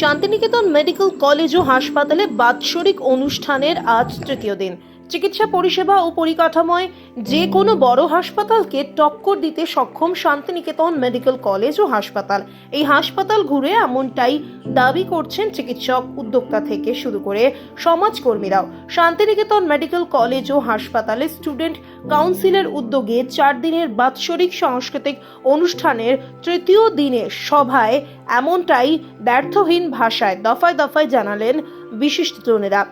Santiniketan medical college ও হাসপাতালে বাৎসরিক অনুষ্ঠানের আজ তৃতীয় দিন। চিকিৎসা পরিষেবা ও পরিকাঠামোয় যে কোনো বড় হাসপাতালকে টক্কর দিতে সক্ষম শান্তিনিকেতন মেডিকেল কলেজ ও হাসপাতাল। এই হাসপাতাল ঘুরে এমনটাই দাবি করছেন চিকিৎসক উদ্যোক্তা থেকে শুরু করে সমাজকর্মীরাও। শান্তিনিকেতন মেডিকেল কলেজ ও হাসপাতালে স্টুডেন্ট কাউন্সিলের উদ্যোগে চার দিনের বাৎসরিক সাংস্কৃতিক অনুষ্ঠানের তৃতীয় দিনে সভায় এমনটাই ব্যর্থহীন ভাষায় দফায় দফায় জানালেন বিশিষ্টজনেরা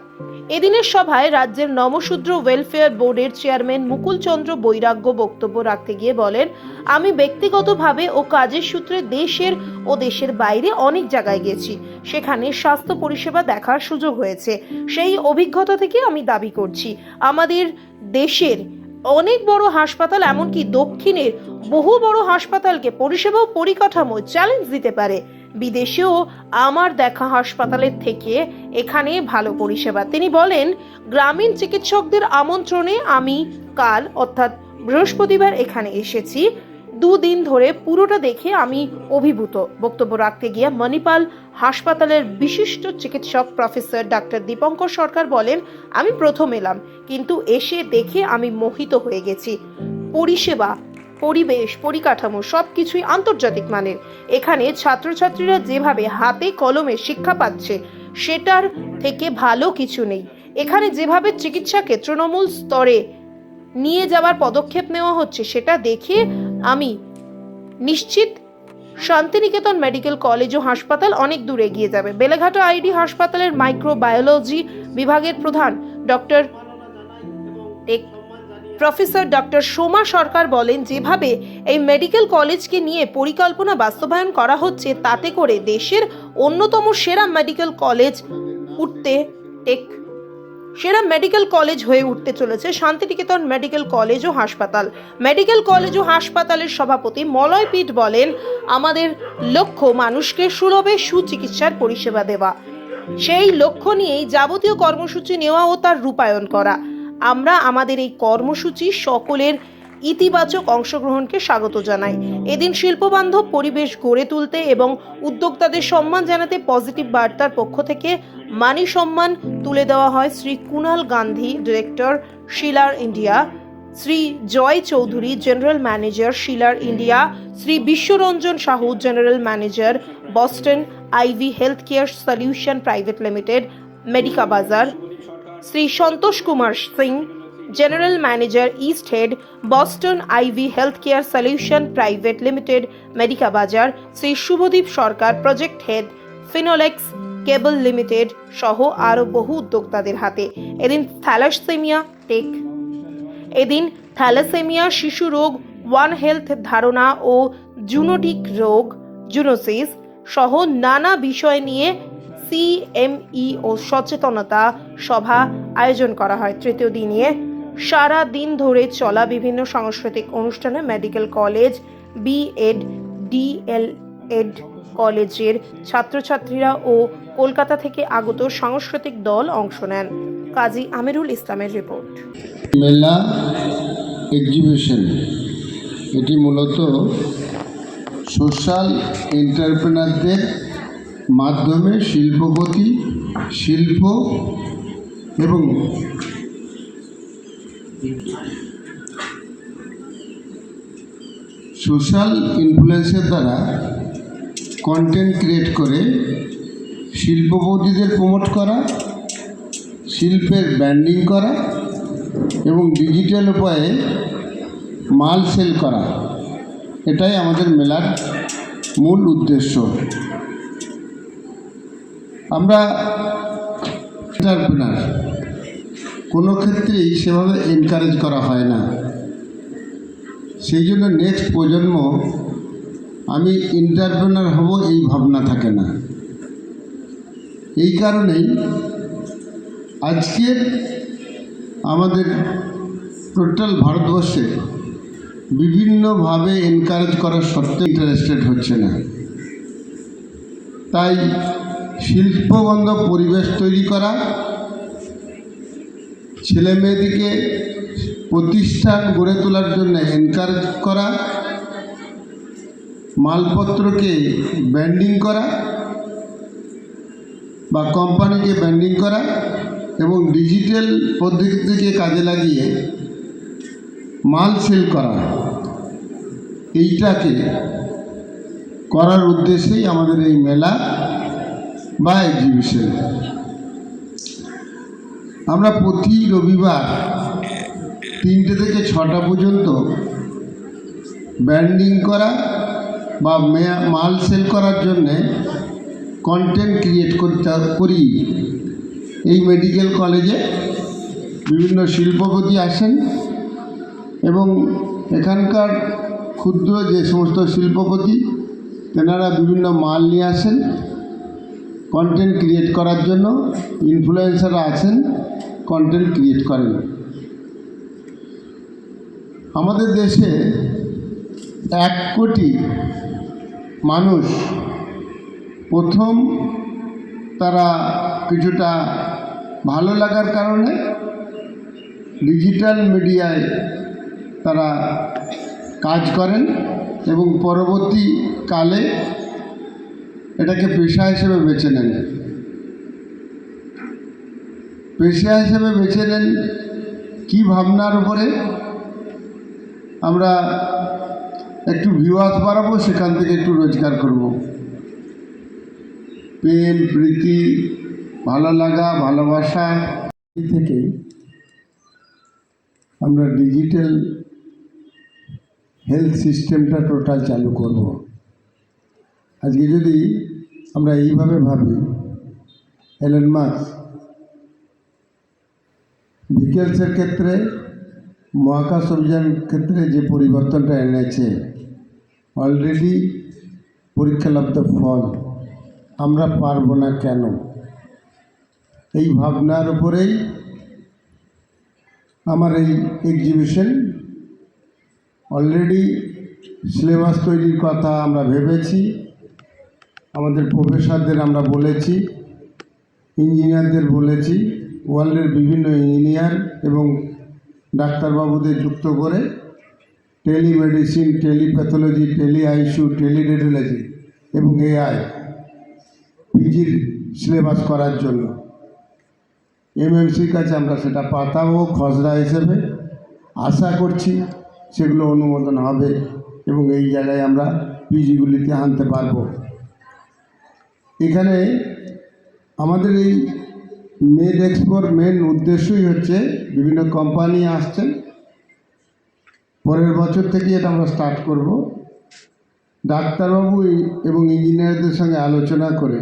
এদিনের সভায় রাজ্যের নমশূদ্র ওয়েলফেয়ার বোর্ডের চেয়ারম্যান মুকুল চন্দ্র বৈরাগ্য বক্তব্য রাখতে গিয়ে বলেন, আমি ব্যক্তিগতভাবে ও কাজের সূত্রে দেশের ও দেশের বাইরে অনেক জায়গায় গেছি। সেখানে স্বাস্থ্য পরিষেবা দেখার সুযোগ হয়েছে। সেই অভিজ্ঞতা থেকে আমি দাবি করছি। আমাদের দেশের অনেক বড় হাসপাতাল, এমনকি দক্ষিণের বহু বড় হাসপাতালকে পরিষেবা পরিকাঠামো চ্যালেঞ্জ দিতে পারে। বিদেশেও আমার দেখা হাসপাতালের থেকে এখানে ভালো পরিষেবা। তিনি বলেন, গ্রামীণ চিকিৎসকদের আমন্ত্রণে আমি কাল, অর্থাৎ বৃহস্পতিবার এখানে এসেছি। দুদিন ধরে পুরোটা দেখে আমি অভিভূত। বক্তব্য রাখতে গিয়ে মণিপাল হাসপাতালের বিশিষ্ট চিকিৎসক প্রফেসর ডাক্তার দীপঙ্কর সরকার বলেন, আমি প্রথম এলাম, কিন্তু এসে দেখে আমি মোহিত হয়ে গেছি। পরিষেবা, পরিবেশ, পরিকাঠামো সব কিছুই আন্তর্জাতিক মানের। এখানে ছাত্রছাত্রীরা যেভাবে হাতে কলমে শিক্ষা পাচ্ছে, সেটার থেকে ভালো কিছু নেই। এখানে যেভাবে চিকিৎসাকে তৃণমূল স্তরে নিয়ে যাওয়ার পদক্ষেপ নেওয়া হচ্ছে, সেটা দেখে আমি নিশ্চিত শান্তিনিকেতন মেডিকেল কলেজ ও হাসপাতাল অনেক দূর এগিয়ে যাবে। বেলেঘাটা আইডি হাসপাতালের মাইক্রোবায়োলজি বিভাগের প্রধান doctor professor doctor Soma Sarkar বলেন, যেভাবে এই মেডিকেল কলেজকে নিয়ে পরিকল্পনা বাস্তবায়ন করা হচ্ছে, তাতে করে দেশের অন্যতম সেরা মেডিকেল কলেজ উঠতে টেক সেরা মেডিকেল কলেজ হয়ে উঠতে চলেছে শান্তিনিকেতন মেডিকেল কলেজ ও হাসপাতাল। মেডিকেল কলেজ ও হাসপাতালের সভাপতি মলয় পিট বলেন, আমাদের লক্ষ্য মানুষকে সুলভে সুচিকিৎসার পরিষেবা দেওয়া। সেই লক্ষ্য নিয়েই যাবতীয় কর্মসূচি নেওয়া ও তার রূপায়ণ করা। আমরা আমাদের এই কর্মসূচি সকলের ইতিবাচক অংশগ্রহণকে স্বাগত জানাই এদিন শিল্পবান্ধব পরিবেশ গড়ে তুলতে এবং উদ্যোক্তাদের সম্মান জানাতে পজিটিভ বার্তার পক্ষ থেকে মানি সম্মান তুলে দেওয়া হয় Shri Kunal Gandhi, director Schiller India, Shri Joy Chowdhury, general manager Schiller India, Shri Biswaranjan Sahu, general manager Boston Ivy health care solution private limited, Medikabazaar, Shri Santosh Kumar Singh general manager east head Boston Ivy health care solution private limited Medikabazaar Shri Subhadeep Sarkar project head Finolex cable limited সহ আরও বহু উদ্যোক্তাদের হাতে। এদিন thalassaemia take. এদিন thalassaemia শিশু রোগ one health ধারণা ও জুনোটিক রোগ, জুনোসিস সহ নানা বিষয় নিয়ে সিএমই ও সচেতনতা সভা আয়োজন করা হয়। তৃতীয় দিনে সারা দিন ধরে চলা বিভিন্ন সাংস্কৃতিক অনুষ্ঠানে মেডিকেল কলেজ বিএড ডিএলএড কলেজের ছাত্রছাত্রীরা ও কলকাতা থেকে আগত সাংস্কৃতিক দল অংশ নেন। কাজী আমিরুল ইসলামের রিপোর্ট। মেলা এক্সিবিশন এটি মূলত সোশ্যাল এন্টারপ্রেনারদের মাধ্যমে শিল্পপতি, শিল্প এবং সোশ্যাল ইনফ্লুয়েন্সের দ্বারা কন্টেন্ট ক্রিয়েট করে শিল্পপতিদের প্রমোট করা, শিল্পের ব্র্যান্ডিং করা এবং ডিজিটাল উপায়ে মাল সেল করা। এটাই আমাদের মেলার মূল উদ্দেশ্য। আমরা কোনো ক্ষেত্রেই সেভাবে এনকারেজ করা হয় না। সেই জন্য নেক্সট প্রজন্ম, আমি এন্টারপ্রেনার হব এই ভাবনা থাকে না। এই কারণেই আজকের আমাদের টোটাল ভারতবর্ষে বিভিন্নভাবে এনকারেজ করার সত্ত্বেও ইন্টারেস্টেড হচ্ছে না। তাই শিল্পবন্ধ পরিবেশ তৈরি করা ছেলে মেয়েদেরকে প্রতিষ্ঠান গড়ে তোলার জন্য এনকারেজ করা, মালপত্রকে ব্যান্ডিং করা বা কোম্পানিকে ব্যান্ডিং করা এবং ডিজিটাল পদ্ধতিকে কাজে লাগিয়ে মাল সেল করা। এইটাকে করার উদ্দেশ্যেই আমাদের এই মেলা বা এক্সিবিশন আমরা প্রতি রবিবার তিনটে থেকে ছটা পর্যন্ত ব্র্যান্ডিং করা বা মাল সেল করার জন্যে কন্টেন্ট ক্রিয়েট করতে করি। এই মেডিকেল কলেজে বিভিন্ন শিল্পপতি আসেন এবং এখানকার ক্ষুদ্র যে সমস্ত শিল্পপতি, তেনারা বিভিন্ন মাল নিয়ে আসেন। কন্টেন্ট ক্রিয়েট করার জন্য ইনফ্লুয়েন্সাররা আছেন কন্টেন্ট ক্রিয়েট করেন। আমাদের দেশে এক কোটি মানুষ প্রথম তারা কিছুটা ভালো লাগার কারণে ডিজিটাল মিডিয়ায় তারা কাজ করেন এবং পরবর্তী কালে এটাকে পেশা হিসেবে বেছে নেন। পেশা হিসেবে বেছে নেন কী ভাবনার উপরে? আমরা একটু ভিউয়ার্স বাড়াবো, সেখান থেকে একটু রোজগার করব। প্রেম, প্রীতি, ভালো লাগা, ভালোবাসা থেকে আমরা ডিজিটাল হেলথ সিস্টেমটা টোটাল চালু করব। আজকে যদি আমরা এইভাবে ভাবি। এলেন মার্কস ভিকেলসের ক্ষেত্রে, মহাকাশ অভিযান ক্ষেত্রে যে পরিবর্তনটা এনেছে অলরেডি পরীক্ষা পরীক্ষালব্ধ ফল। আমরা পারব না কেন? এই ভাবনার উপরেই আমার এই এক্সিবিশন অলরেডি সিলেবাস তৈরির কথা আমরা ভেবেছি। আমাদের প্রফেসরদের আমরা বলেছি, ইঞ্জিনিয়ারদের বলেছি, ওয়ার্ল্ডের বিভিন্ন ইঞ্জিনিয়ার এবং ডাক্তারবাবুদের যুক্ত করে telemedicine, telepathology tele ICU teleradiology এবং এআই পিজির সিলেবাস করার জন্য। এমএমসির কাছে আমরা সেটা পাঠাবো খসড়া হিসেবে। আশা করছি সেগুলো অনুমোদন হবে এবং এই জায়গায় আমরা পিজিগুলিতে আনতে পারব। এখানে আমাদের এই মেড এক্সপোর মেন উদ্দেশ্যই হচ্ছে বিভিন্ন কোম্পানি আসছেন। পরের বছর থেকে এটা আমরা স্টার্ট করব। ডাক্তারবাবু এবং ইঞ্জিনিয়ারদের সঙ্গে আলোচনা করে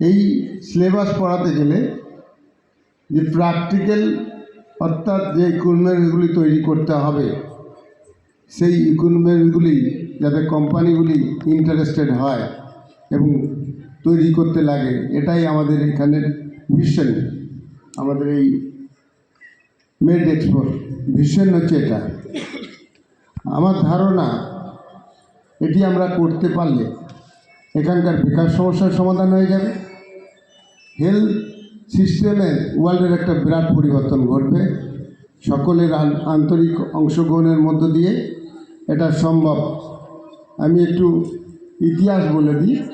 এই সিলেবাস পড়াতে গেলে যে প্র্যাকটিক্যাল অর্থাৎ যে ইকুইপমেন্টগুলি তৈরি করতে হবে, সেই ইকুইপমেন্টগুলি যাতে কোম্পানিগুলি ইন্টারেস্টেড হয় এবং তৈরি করতে লাগে, এটাই আমাদের এখানের ভিশন আমাদের এই মেড এক্সপোর ভিশন হচ্ছে এটা। আমার ধারণা, এটি আমরা করতে পারলে এখানকার বেকার সমস্যার সমাধান হয়ে যাবে। হেলথ সিস্টেমে ওয়ার্ল্ডের একটা বিরাট পরিবর্তন ঘটবে। সকলের আন- আন্তরিক অংশগ্রহণের মধ্য দিয়ে এটা সম্ভব। আমি একটু ইতিহাস বলে দিই।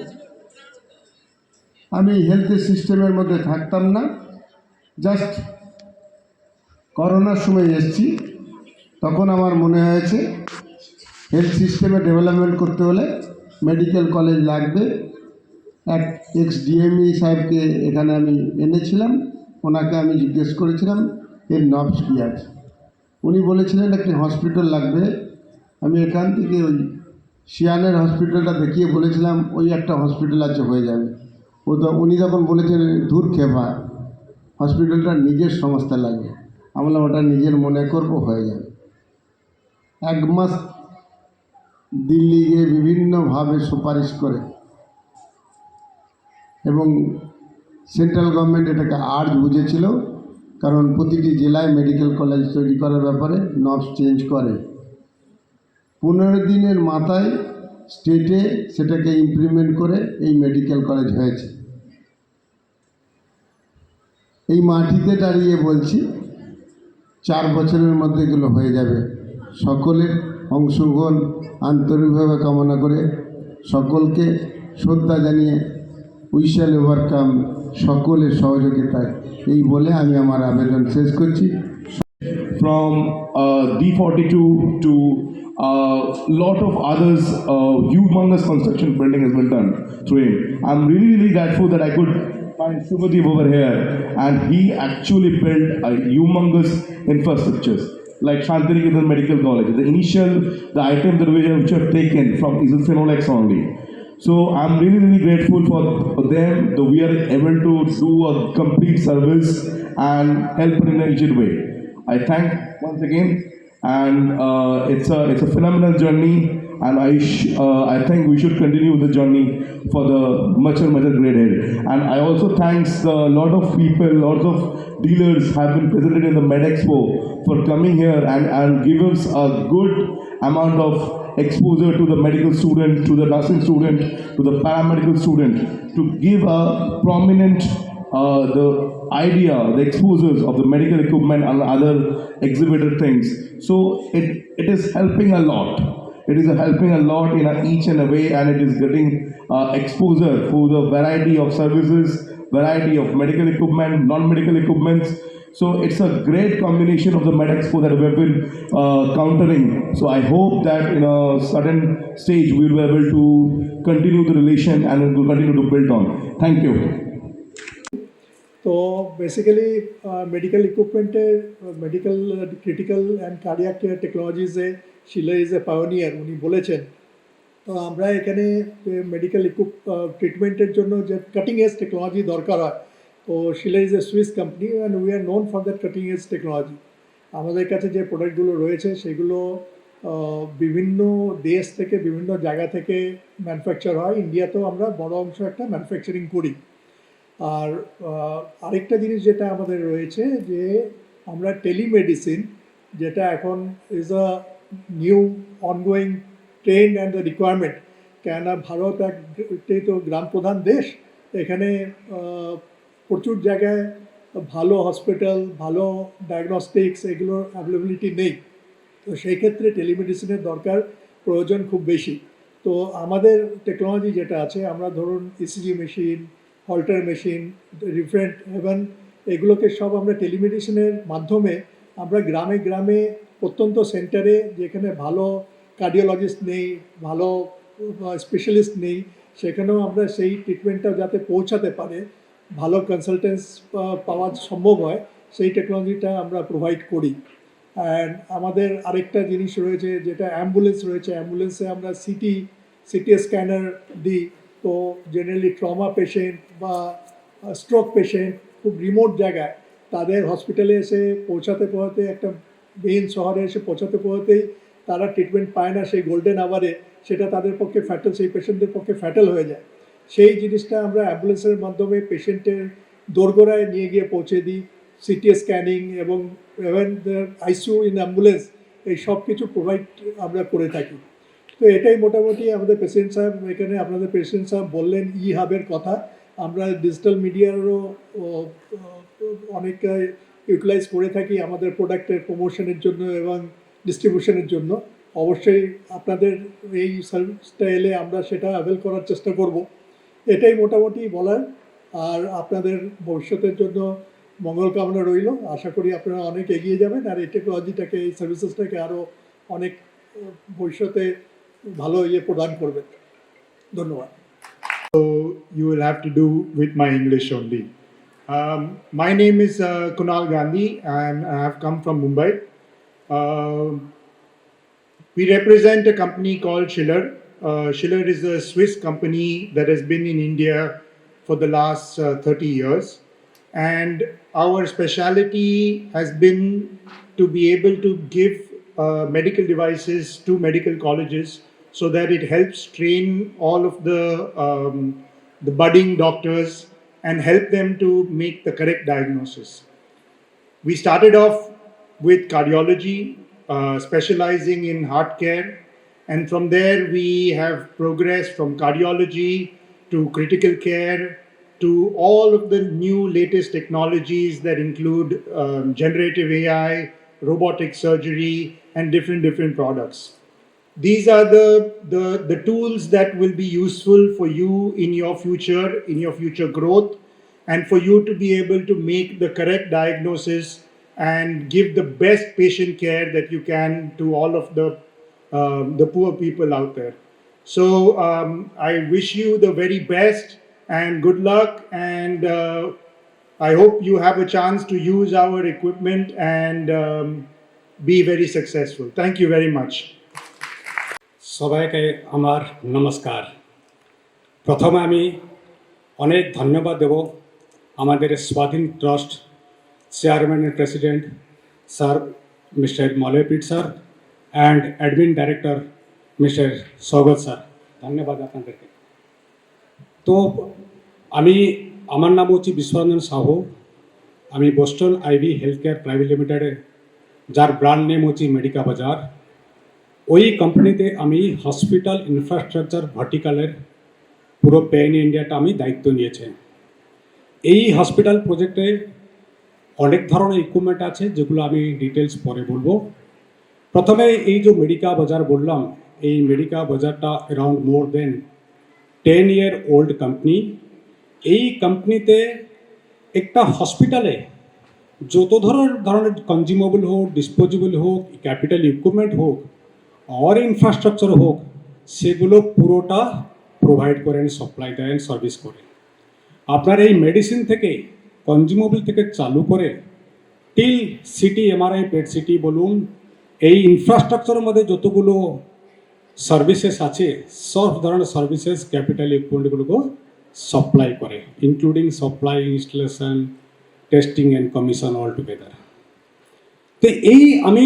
আমি হেলথ সিস্টেমের মধ্যে থাকতাম না। জাস্ট করোনার সময় এসেছি। তখন আমার মনে হয়েছে হেলথ সিস্টেমে ডেভেলপমেন্ট করতে হলে মেডিকেল কলেজ লাগবে। এক এক্স ডিএমই সাহেবকে এখানে আমি এনেছিলাম। ওনাকে আমি জিজ্ঞেস করেছিলাম, এর নবস কী আছে? উনি বলেছিলেন, একটি হসপিটাল লাগবে। আমি এখান থেকে ওই শিয়ানের হসপিটালটা দেখিয়ে বলেছিলাম, ওই একটা হসপিটাল আছে, হয়ে যাবে। ও তো উনি যখন বলেছেন দূর খেপা, হসপিটালটা নিজের সংস্থা লাগে। আমরা ওটা নিজের মনে করব হয়ে যাবে। এক মাস দিল্লি গিয়ে বিভিন্নভাবে সুপারিশ করে এবং সেন্ট্রাল গভর্নমেন্ট এটাকে আর্জ বুঝেছিল, কারণ প্রতিটি জেলায় মেডিকেল কলেজ তৈরি করার ব্যাপারে নবস চেঞ্জ করে। পনেরো দিনের মাথায় স্টেটে সেটাকে ইমপ্লিমেন্ট করে এই মেডিকেল কলেজ হয়েছে। এই মাটিতে দাঁড়িয়ে বলছি চার বছরের মধ্যে এগুলো হয়ে যাবে। সকলের অংশগ্রহণ আন্তরিকভাবে কামনা করে সকলকে শ্রদ্ধা জানিয়ে উইশাল ওভারকাম সকলের সহযোগিতায়। এই বলে আমি আমার আবেদন শেষ করছি। From from uh, D42 to a lot of others, uh, humongous construction building has been done through him. I'm really, really grateful that I could find Subhadeep over here and he actually built a humongous infrastructures like Shantiniketan Medical College. The initial, the item that we have, have taken from Isophenolax only. So I'm really, really grateful for them that we are able to do a complete service and help in a rigid way. I thank once again, and uh, it's a it's a phenomenal journey, and I uh, I think we should continue the journey for the much and much great. And I also thanks a lot of people, lots of dealers have been presented in the MedExpo for coming here and and give us a good amount of exposure to the medical student, to the nursing student, to the paramedical student, to give a prominent uh, the idea, the exposures of the medical equipment and other exhibitor things. So it, it is helping a lot. It is helping a lot in a each and a way, and it is getting uh, exposure for the variety of services, variety of medical equipment, non-medical equipments. So it's a great combination of the MedExpo that we have been uh, countering. So I hope that in a certain stage we will be able to continue the relation and it will continue to build on. Thank you. তো basically medical ইকুইপমেন্টের medical critical and cardiac টেকনোলজিসে Schiller is a pioneer উনি বলেছেন। তো আমরা এখানে medical equip ট্রিটমেন্টের জন্য যে কাটিং এজ টেকনোলজি দরকার হয়, তো Schiller is a Swiss company and we are known for that cutting edge technology আমাদের কাছে যে প্রোডাক্টগুলো রয়েছে, সেগুলো বিভিন্ন দেশ থেকে, বিভিন্ন জায়গা থেকে ম্যানুফ্যাকচার হয়। ইন্ডিয়াতেও আমরা বড় অংশ একটা ম্যানুফ্যাকচারিং করি। আর আরেকটা জিনিস যেটা আমাদের রয়েছে যে আমরা টেলিমেডিসিন যেটা এখন is a new ongoing trend and the requirement কেননা ভারত একটি তো গ্রাম প্রধান দেশ, এখানে প্রচুর জায়গায় ভালো হসপিটাল ভালো ডায়াগনস্টিক্স এগুলোর অ্যাভেলেবিলিটি নেই। তো সেই ক্ষেত্রে টেলিমেডিসিনের দরকার প্রয়োজন খুব বেশি। তো আমাদের টেকনোলজি যেটা আছে, আমরা ধরুন E ECG machine Holter machine different heaven এগুলোকে সব আমরা টেলিমেডিসিনের মাধ্যমে আমরা গ্রামে গ্রামে, প্রত্যন্ত সেন্টারে যেখানে ভালো কার্ডিওলজিস্ট নেই, ভালো স্পেশালিস্ট নেই, সেখানেও আমরা সেই ট্রিটমেন্টটা যাতে পৌঁছাতে পারে, ভালো কনসালটেন্স পাওয়া সম্ভব হয়, সেই টেকনোলজিটা আমরা প্রোভাইড করি। অ্যান্ড আমাদের আরেকটা জিনিস রয়েছে, যেটা অ্যাম্বুলেন্স রয়েছে অ্যাম্বুলেন্সে আমরা সিটি সিটি স্ক্যানার দিই। তো জেনারেলি ট্রমা পেশেন্ট বা স্ট্রোক পেশেন্ট খুব রিমোট জায়গায়, তাদের হসপিটালে এসে পৌঁছাতে পৌঁছাতে একটা মেইন শহরে এসে পৌঁছাতে পৌঁছাতেই তারা ট্রিটমেন্ট পায় না সেই গোল্ডেন আওয়ারে সেটা তাদের পক্ষে ফ্যাটেল সেই পেশেন্টদের পক্ষে ফ্যাটেল হয়ে যায়। সেই জিনিসটা আমরা অ্যাম্বুলেন্সের মাধ্যমে পেশেন্টের দোরগোড়ায় নিয়ে গিয়ে পৌঁছে দিই সিটি স্ক্যানিং এবং আইসিউ ইন অ্যাম্বুলেন্স এই সব কিছু প্রোভাইড আমরা করে থাকি। তো এটাই মোটামুটি আমাদের প্রেসিডেন্ট সাহেব এখানে, আপনাদের প্রেসিডেন্ট সাহেব বললেন ই হাবের কথা। আমরা ডিজিটাল মিডিয়ারও অনেক ইউটিলাইজ করে থাকি আমাদের প্রোডাক্টের প্রমোশনের জন্য এবং ডিস্ট্রিবিউশনের জন্য। অবশ্যই আপনাদের এই সার্ভিসটা এলে আমরা সেটা অ্যাভেল করার চেষ্টা করব। এটাই মোটামুটি বলার। আর আপনাদের ভবিষ্যতের জন্য মঙ্গল কামনা রইল। আশা করি আপনারা অনেক এগিয়ে যাবেন আর এই টেকনোলজিটাকে এই সার্ভিসেসটাকে আরও অনেক ভবিষ্যতে ভালো ইয়ে প্রদান করবেন ধন্যবাদ you will have to do with my English only. Um, my name is uh, Kunal Gandhi and I have come from Mumbai. Um we represent a company called Schiller. Uh, Schiller is a Swiss company that has been in India for the last uh, 30 years. And our specialty has been to be able to give uh, medical devices to medical colleges so that it helps train all of the, um, the budding doctors and help them to make the correct diagnosis. We started off with cardiology, uh, specializing in heart care, and from there we have progressed from cardiology to critical care to all of the new latest technologies that include um, generative AI, robotic surgery, and different different products. These are the, the, the tools that will be useful for you in your future, in your future growth, and for you to be able to make the correct diagnosis and give the best patient care that you can to all of the, um, the poor people out there. So um, I wish you the very best and good luck, and uh, I hope you have a chance to use our equipment and um, be very successful. Thank you very much. সবাইকে আমার নমস্কার। প্রথমে আমি অনেক ধন্যবাদ দেব আমাদের Swadhin trust chairman and president sir mister Malaypith sir and admin director mister Sougata sir. ধন্যবাদ আপনাদেরকে। তো আমি, আমার নাম হচ্ছে বিশ্বরঞ্জন সাহু। আমি Boston Ivy health care private লিমিটেডে, যার ব্র্যান্ড নেম হচ্ছে মেডিকা বাজার। ওই কোম্পানিতে আমি হসপিটাল ইনফ্রাস্ট্রাকচার ভার্টিকালের পুরো পেন ইন্ডিয়াটা আমি দায়িত্ব নিয়েছি। এই হসপিটাল প্রজেক্টে অনেক ধরনের ইকুইপমেন্ট আছে, যেগুলো আমি ডিটেলস পরে বলব। প্রথমে এই যে মেডিকা বাজার বললাম, এই মেডিকা বাজারটা around more than ten year old company এই কোম্পানিতে একটা হসপিটালে যত ধরনের ধরনের কনজিউমেবল হোক ডিসপোজেবল হোক ক্যাপিটাল ইকুইপমেন্ট হোক আর ইনফ্রাস্ট্রাকচার হোক, সেগুলো পুরোটা প্রোভাইড করেন সাপ্লাই দেন সার্ভিস করেন। আপনার এই মেডিসিন থেকে কনজিউমেবল থেকে চালু করে till CT MRI PET CT বলুন, এই ইনফ্রাস্ট্রাকচারের মধ্যে যতগুলো সার্ভিসেস আছে, সব ধরনের সার্ভিসেস ক্যাপিটাল ইকুইপমেন্টগুলোকে সাপ্লাই করে including supply installation testing and commission all together তো এই আমি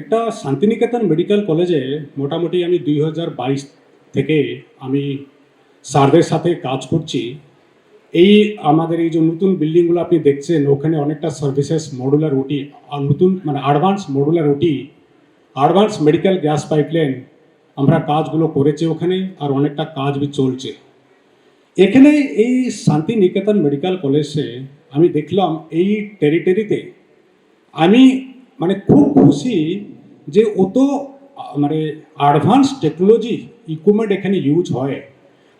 একটা শান্তিনিকেতন মেডিকেল কলেজে মোটামুটি আমি দুই হাজার বাইশ থেকে আমি স্যারদের সাথে কাজ করছি। এই আমাদের এই যে নতুন বিল্ডিংগুলো আপনি দেখছেন, ওখানে অনেকটা সার্ভিসেস মডুলার ওটি আর নতুন মানে advance modular OT advance medical gas pipeline আমরা কাজগুলো করেছি ওখানে, আর অনেকটা কাজ বি চলছে। এখানে এই শান্তিনিকেতন মেডিকেল কলেজে আমি দেখলাম এই টেরিটরিতে আমি মানে খুব খুশি যে অত আহ, মানে অ্যাডভান্স টেকনোলজি ইকুইপমেন্ট এখানে ইউজ হয়।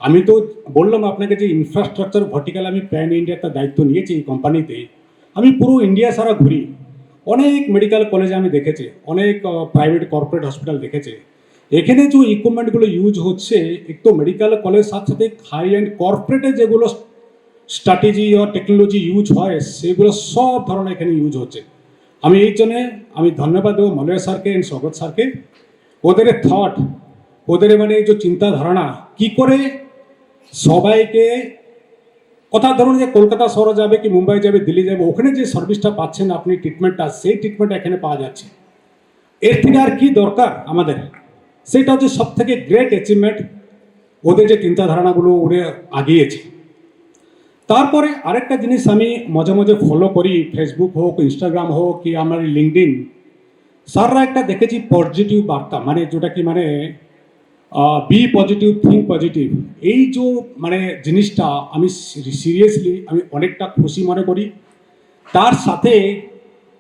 আমি তো বললাম আপনাকে যে ইনফ্রাস্ট্রাকচার ভার্টিক্যাল আমি প্যান ইন্ডিয়ার দায়িত্ব নিয়েছি এই কোম্পানিতে আমি পুরো ইন্ডিয়া সারা ঘুরি। অনেক মেডিকেল কলেজ আমি দেখেছি অনেক প্রাইভেট কর্পোরেট হসপিটাল দেখেছে। এখানে যে ইকুইপমেন্টগুলো ইউজ হচ্ছে এক তো মেডিকেল কলেজ সাথে সাথে হাই অ্যান্ড কর্পোরেটে যেগুলো স্ট্র্যাটেজি আর টেকনোলজি ইউজ হয় সেগুলো সব ধরনের এখানে ইউজ হচ্ছে। আমি এই জন্যে আমি ধন্যবাদ দেবো মলয় স্যারকে এন্ড স্বগত স্যারকে। ওদের থট ওদের মানে এই যে চিন্তাধারণা কি করে সবাইকে কথা ধরুন যে কলকাতা শহরে যাবে কি মুম্বাই যাবে, দিল্লি যাবে, ওখানে যে সার্ভিসটা পাচ্ছেন আপনি ট্রিটমেন্টটা সেই ট্রিটমেন্ট এখানে পাওয়া যাচ্ছে। এর থেকে আর কি দরকার আমাদের? সেটা হচ্ছে সব থেকে গ্রেট অ্যাচিভমেন্ট ওদের যে চিন্তা ধারণাগুলো ওরা আগিয়েছে। তারপরে আরেকটা জিনিস আমি মাঝে মাঝে ফলো করি ফেসবুক হোক ইনস্টাগ্রাম হোক, কি আমার লিঙ্কডিন স্যাররা একটা দেখেছি পজিটিভ বার্তা মানে যেটা কি মানে বি পজিটিভ থিঙ্ক পজিটিভ এই যে মানে জিনিসটা আমি সিরিয়াসলি আমি অনেকটা খুশি মনে করি। তার সাথে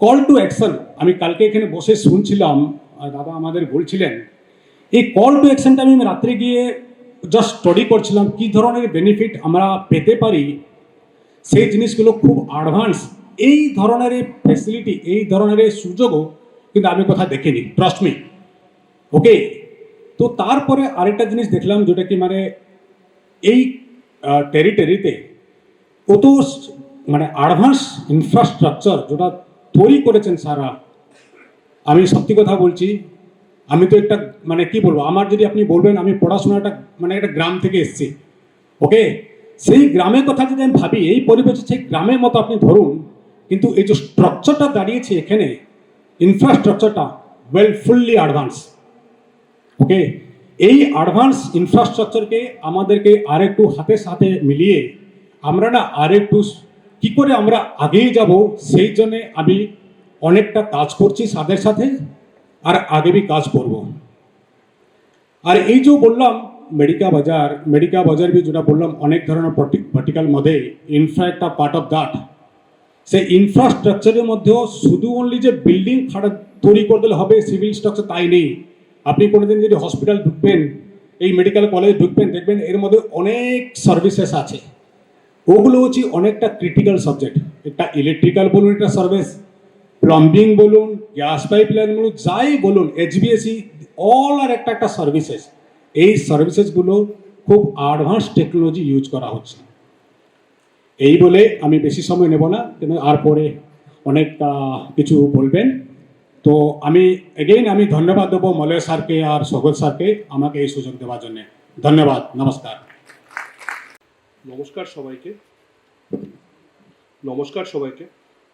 কল টু অ্যাকশন আমি কালকে এখানে বসে শুনছিলাম দাদা আমাদের বলছিলেন, এই কল টু অ্যাকশনটা আমি রাত্রে গিয়ে জাস্ট স্টাডি করছিলাম, কী ধরনের বেনিফিট আমরা পেতে পারি সেই জিনিসগুলো খুব অ্যাডভান্স এই ধরনের ফ্যাসিলিটি এই ধরনের সুযোগও কিন্তু আমি কোথাও দেখিনি ট্রাস্ট মি ওকে তো তারপরে আরেকটা জিনিস দেখলাম, যেটা কি মানে এই টেরিটরিতে কত মানে অ্যাডভান্স ইনফ্রাস্ট্রাকচার যেটা তৈরি করেছেন সারা। আমি সত্যি কথা বলছি, আমি তো একটা মানে কি বলব, আমার যদি আপনি বলবেন, আমি পড়াশোনাটা মানে একটা গ্রাম থেকে এসেছি। ওকে সেই গ্রামের কথা যদি আমি ভাবি, এই পরিবেশে সেই গ্রামের মতো আপনি ধরুন, কিন্তু এই যে স্ট্রাকচারটা দাঁড়িয়েছে এখানে ইনফ্রাস্ট্রাকচারটা ওয়েল ফুললি অ্যাডভান্স ওকে এই অ্যাডভান্স ইনফ্রাস্ট্রাকচারকে আমাদেরকে আর একটু হাতে সাথে মিলিয়ে আমরা না আর একটু কি করে আমরা আগেই যাব, সেই জন্যে আমি অনেকটা কাজ করছি তাদের সাথে, আর আগে কাজ করব। আর এই যে বললাম মেডিকা বাজার মেডিকা বাজার বি যেটা বললাম অনেক ধরনের ভার্টিক্যাল মধ্যে ইনফ্রা একটা পার্ট অফ দ্যাট সেই ইনফ্রাস্ট্রাকচারের মধ্যেও শুধু অনলি যে বিল্ডিং খাড়া তৈরি করে দিলে হবে সিভিল স্ট্রাকচার তাই নেই আপনি কোনোদিন যদি হসপিটাল ঢুকবেন এই মেডিকেল কলেজ ঢুকবেন দেখবেন এর মধ্যে অনেক সার্ভিসেস আছে ওগুলো হচ্ছে অনেকটা ক্রিটিক্যাল সাবজেক্ট একটা ইলেকট্রিক্যাল বলুন একটা সার্ভিস প্লাম্বিং বলুন গ্যাস পাইপ লাইন বলুন যাই বলুন এইচবিএসি অল আর একটা একটা সার্ভিসেস এই সার্ভিসেসগুলো খুব অ্যাডভান্স টেকনোলজি ইউজ করা হচ্ছে। এই বলে আমি বেশি সময় নেব না, কিন্তু আর পরে অনেক কিছু বলবেন। তো আমি এগেইন আমি ধন্যবাদ দেবো মলয় স্যারকে আর সগল স্যারকে আমাকে এই সুযোগ দেওয়ার জন্য। ধন্যবাদ, নমস্কার। নমস্কার সবাইকে। নমস্কার সবাইকে।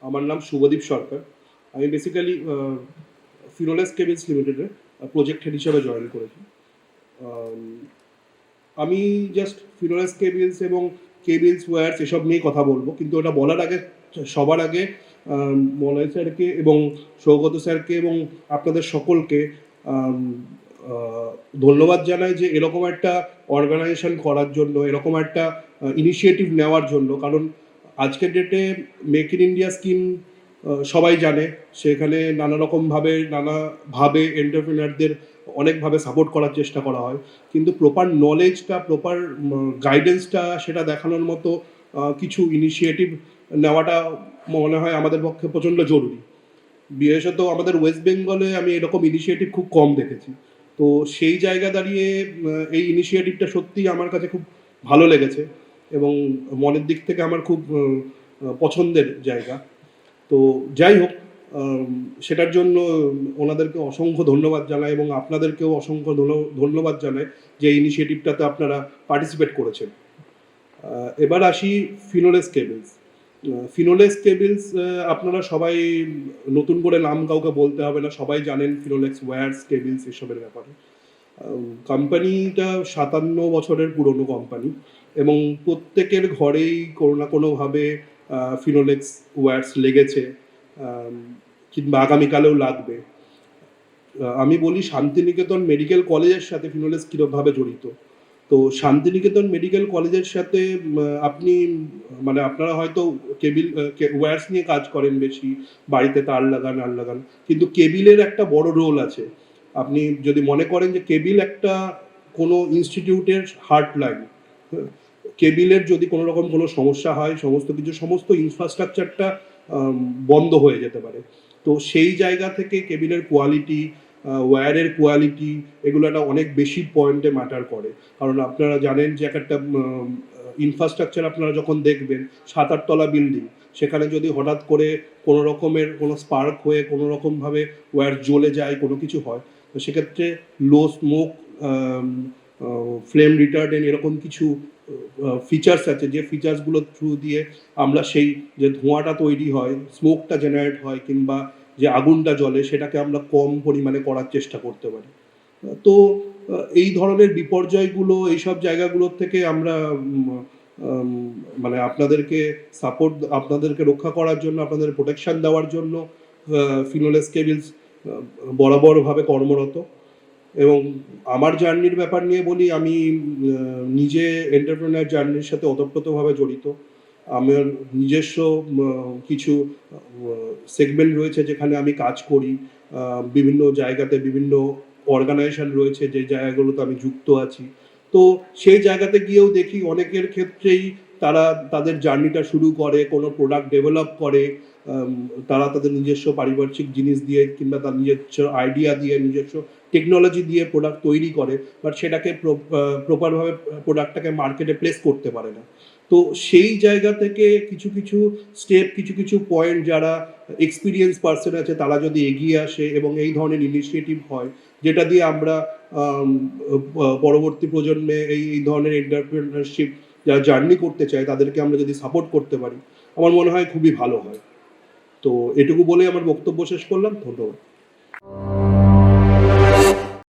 আমার নাম শুভদীপ সরকার। আমি বেসিক্যালি ফিনোলেস কেবিলস লিমিটেডের প্রজেক্ট হেড হিসাবে জয়েন করেছি। আম, জাস্ট ফিনোলেস কেবিলস এবং কেবিলস ওয়্যারস এসব নিয়ে কথা বলব। কিন্তু ওটা বলার আগে সবার আগে মলয় স্যারকে এবং সৌগত স্যারকে এবং আপনাদের সকলকে ধন্যবাদ জানাই যে এরকম একটা অর্গানাইজেশন করার জন্য এরকম একটা ইনিশিয়েটিভ নেওয়ার জন্য। কারণ আজকের ডেটে মেক ইন ইন্ডিয়া স্কিম সবাই জানে সেখানে নানা রকমভাবে নানাভাবে এন্টারপ্রিনারদের অনেকভাবে সাপোর্ট করার চেষ্টা করা হয়। কিন্তু প্রপার নলেজটা প্রপার গাইডেন্সটা সেটা দেখানোর মতো কিছু ইনিশিয়েটিভ নেওয়াটা মনে হয় আমাদের পক্ষে প্রচণ্ড জরুরি। বিশেষত আমাদের ওয়েস্ট বেঙ্গলে আমি এরকম ইনিশিয়েটিভ খুব কম দেখেছি। তো সেই জায়গা দাঁড়িয়ে এই ইনিশিয়েটিভটা সত্যিই আমার কাছে খুব ভালো লেগেছে এবং মনের দিক থেকে আমার খুব পছন্দের জায়গা। তো যাই হোক সেটার জন্য ওনাদেরকে অসংখ্য ধন্যবাদ জানাই এবং আপনাদেরকেও অসংখ্য ধন্য- ধন্যবাদ জানাই যে ইনিশিয়েটিভটাতে আপনারা পার্টিসিপেট করেছেন। এবার আসি ফিনোলেস কেবিলস ফিনোলেক্স কেবিলস আপনারা সবাই নতুন করে নাম কাউকে বলতে হবে না, সবাই জানেন ফিনোলেক্স ওয়্যার্স কেবিলস এসবের ব্যাপারে। কোম্পানিটা সাতান্ন বছরের পুরনো কোম্পানি এবং প্রত্যেকের ঘরেই কোনো না কোনোভাবে ফিনোলেক্স ওয়্যার্স লেগেছে। কিংবা আগামীকালেও লাগবে। আমি বলি শান্তিনিকেতন মেডিকেল কলেজের সাথে ফিনোলেক্স কীরকমভাবে জড়িত। তো শান্তিনিকেতন মেডিকেল কলেজের সাথে আপনি মানে আপনারা হয়তো কেবিল ওয়্যার্স নিয়ে কাজ করেন বেশি, বাড়িতে তার লাগান, আর লাগান, কিন্তু কেবিলের একটা বড় রোল আছে। আপনি যদি মনে করেন যে কেবিল একটা কোনো ইনস্টিটিউটের হার্ট লাইন কেবিলের যদি কোনো রকম কোনো সমস্যা হয়, সমস্ত কিছু, সমস্ত ইনফ্রাস্ট্রাকচারটা বন্ধ হয়ে যেতে পারে। তো সেই জায়গা থেকে কেবিলের কোয়ালিটি ওয়্যারের কোয়ালিটি এগুলো একটা অনেক বেশি পয়েন্টে ম্যাটার করে। কারণ আপনারা জানেন যে এক একটা ইনফ্রাস্ট্রাকচার আপনারা যখন দেখবেন সাত আটতলা বিল্ডিং সেখানে যদি হঠাৎ করে কোনো রকমের কোনো স্পার্ক হয়ে কোনো রকমভাবে ওয়্যার জ্বলে যায়, কোনো কিছু হয়, তো সেক্ষেত্রে লো স্মোক ফ্লেম রিটার্ডেন্ট এরকম কিছু ফিচার্স আছে, যে ফিচার্সগুলোর থ্রু দিয়ে আমরা সেই যে ধোঁয়াটা তৈরি হয় স্মোকটা জেনারেট হয় কিংবা যে আগুনটা জ্বলে সেটাকে আমরা কম পরিমাণে করার চেষ্টা করতে পারি। তো এই ধরনের বিপর্যয়গুলো এইসব জায়গাগুলোর থেকে আমরা মানে আপনাদেরকে সাপোর্ট আপনাদেরকে রক্ষা করার জন্য, আপনাদের প্রোটেকশন দেওয়ার জন্য ফিনোলেস কেবিলস বরাবরভাবে কর্মরত। এবং আমার জার্নির ব্যাপার নিয়ে বলি, আমি নিজে এন্টারপ্রেনার জার্নির সাথে ওতপ্রোতভাবে জড়িত। আমার নিজস্ব কিছু সেগমেন্ট রয়েছে যেখানে আমি কাজ করি বিভিন্ন জায়গাতে বিভিন্ন অর্গানাইজেশন রয়েছে যে জায়গাগুলোতে আমি যুক্ত আছি। তো সেই জায়গাতে গিয়েও দেখি অনেকের ক্ষেত্রেই তারা তাদের জার্নিটা শুরু করে, কোনো প্রোডাক্ট ডেভেলপ করে তারা তাদের নিজস্ব পারিপার্শ্বিক জিনিস দিয়ে কিংবা তার নিজস্ব আইডিয়া দিয়ে নিজস্ব টেকনোলজি দিয়ে প্রোডাক্ট তৈরি করে বাট সেটাকে প্রপারভাবে প্রোডাক্টটাকে মার্কেটে প্লেস করতে পারে না। তো সেই জায়গা থেকে কিছু কিছু স্টেপ কিছু কিছু পয়েন্ট যারা এক্সপিরিয়েন্স পার্সন আছে, তারা যদি এগিয়ে আসে এবং এই ধরনের ইনিশিয়েটিভ হয়, যেটা দিয়ে আমরা পরবর্তী প্রজন্মে এই এই ধরনের এন্টারপ্রেনারশিপ যারা জার্নি করতে চায়, তাদেরকে আমরা যদি সাপোর্ট করতে পারি, আমার মনে হয় খুবই ভালো হয়। তো এটুকু বলে আমার বক্তব্য শেষ করলাম। ধন্যবাদ।